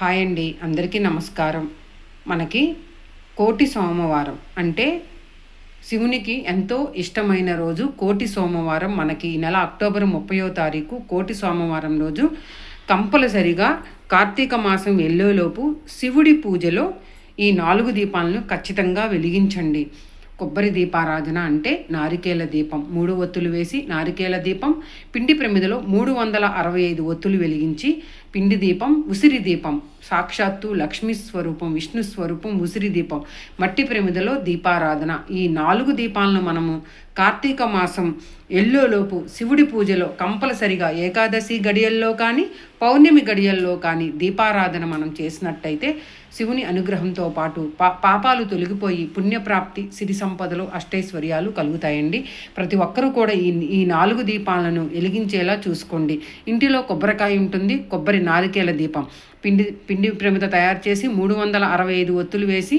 Hi అండి అందరికీ నమస్కారం. మనకి కోటి సోమవారం అంటే శివునికి ఎంతో ఇష్టమైన రోజు కోటి సోమవారం. మనకి ఈ నెల అక్టోబర్ ముప్పయో తారీఖు కోటి సోమవారం రోజు కంపల్సరిగా కార్తీక మాసం వెళ్ళేలోపు శివుడి పూజలో ఈ నాలుగు దీపాలను ఖచ్చితంగా వెలిగించండి. కొబ్బరి దీపారాధన అంటే నారికేల దీపం. మూడు ఒత్తులు వేసి నారికేల దీపం పిండి ప్రమిదలో మూడు వందల అరవై ఐదు ఒత్తులు వెలిగించి పిండి దీపం ఉసిరి దీపం సాక్షాత్తు లక్ష్మీ స్వరూపం విష్ణు స్వరూపం ఉసిరి దీపం మట్టి ప్రమిదలో దీపారాధన. ఈ నాలుగు దీపాలను మనము కార్తీక మాసం ఎల్లోలోపు శివుడి పూజలో కంపల్సరిగా ఏకాదశి గడియల్లో కానీ పౌర్ణమి గడియల్లో కానీ దీపారాధన మనం చేసినట్టయితే శివుని అనుగ్రహంతో పాటు పా పాపాలు తొలగిపోయి పుణ్యప్రాప్తి సిరి సంపదలు అష్టైశ్వర్యాలు కలుగుతాయండి. ప్రతి ఒక్కరూ కూడా ఈ ఈ నాలుగు దీపాలను వెలిగించేలా చూసుకోండి. ఇంటిలో కొబ్బరికాయ ఉంటుంది కొబ్బరి నారికేల దీపం. పిండి పిండి ప్రమిద తయారు చేసి మూడు వందల అరవై ఐదు ఒత్తులు వేసి